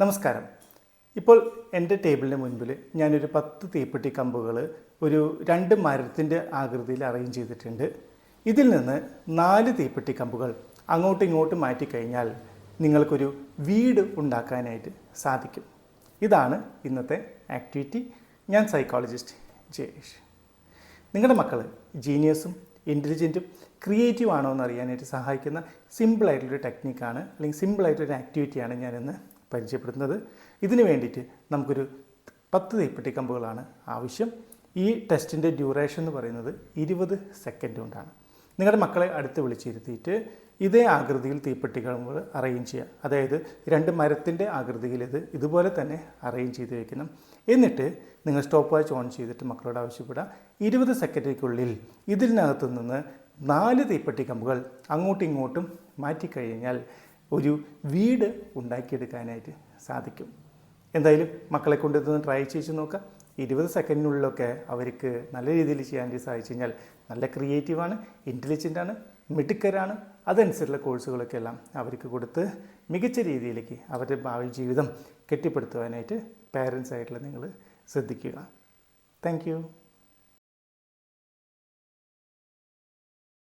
നമസ്കാരം. ഇപ്പോൾ എന്റെ ടേബിളിന് മുൻപിൽ ഞാനൊരു പത്ത് തീപ്പെട്ടി കമ്പുകൾ ഒരു രണ്ട് മരത്തിന്റെ ആകൃതിയിൽ അറേഞ്ച് ചെയ്തിട്ടുണ്ട്. ഇതിൽ നിന്ന് നാല് തീപ്പെട്ടി കമ്പുകൾ അങ്ങോട്ടും ഇങ്ങോട്ടും മാറ്റിക്കഴിഞ്ഞാൽ നിങ്ങൾക്കൊരു വീട് ഉണ്ടാക്കാനായിട്ട് സാധിക്കും. ഇതാണ് ഇന്നത്തെ ആക്ടിവിറ്റി. ഞാൻ സൈക്കോളജിസ്റ്റ് ജയേഷ്. നിങ്ങളുടെ മക്കൾ ജീനിയസും ഇന്റലിജന്റും ക്രിയേറ്റീവ് ആണോ എന്ന് അറിയാനായിട്ട് സഹായിക്കുന്ന സിമ്പിളായിട്ടുള്ളൊരു ടെക്നിക്കാണ് അല്ലെങ്കിൽ സിമ്പിളായിട്ടൊരു ആക്ടിവിറ്റിയാണ് ഞാനിന്ന് പരിചയപ്പെടുത്തുന്നത്. ഇതിനു വേണ്ടിയിട്ട് നമുക്കൊരു പത്ത് തീപ്പെട്ടി കമ്പുകളാണ് ആവശ്യം. ഈ ടെസ്റ്റിന്റെ ഡ്യൂറേഷൻ എന്ന് പറയുന്നത് ഇരുപത് സെക്കൻഡ് കൊണ്ടാണ്. നിങ്ങളുടെ മക്കളെ അടുത്ത് വിളിച്ചിരുത്തിയിട്ട് ഇതേ ആകൃതിയിൽ തീപ്പെട്ടി കമ്പുകൾ അറേഞ്ച് ചെയ്യുക. അതായത് രണ്ട് മരത്തിന്റെ ആകൃതിയിൽ ഇത് ഇതുപോലെ തന്നെ അറേഞ്ച് ചെയ്ത് വയ്ക്കണം എന്നിട്ട് നിങ്ങൾ സ്റ്റോപ്പ് വാച്ച് ഓൺ ചെയ്തിട്ട് മക്കളോട് ആവശ്യപ്പെടുക. ഇരുപത് സെക്കൻഡിക്കുള്ളിൽ ഇതിനകത്തു നിന്ന് നാല് തീപ്പെട്ടി കമ്പുകൾ അങ്ങോട്ടും ഇങ്ങോട്ടും മാറ്റിക്കഴിഞ്ഞാൽ ഒരു വീട് ഉണ്ടാക്കിയെടുക്കാനായിട്ട് സാധിക്കും. എന്തായാലും മക്കളെ കൊണ്ടുവന്ന് ട്രൈ ചെയ്ത് നോക്കാം. ഇരുപത് സെക്കൻഡിനുള്ളിലൊക്കെ അവർക്ക് നല്ല രീതിയിൽ ചെയ്യാൻ സാധിച്ചു കഴിഞ്ഞാൽ നല്ല ക്രിയേറ്റീവാണ് ഇന്റലിജന്റാണ് മിടുക്കരാണ്. അതനുസരിച്ചുള്ള കോഴ്സുകളൊക്കെ എല്ലാം അവർക്ക് കൊടുത്ത് മികച്ച രീതിയിലേക്ക് അവരുടെ ഭാവി ജീവിതം കെട്ടിപ്പടുത്തുവാനായിട്ട് പാരൻസ് ആയിട്ടുള്ള നിങ്ങൾ ശ്രദ്ധിക്കുക. താങ്ക്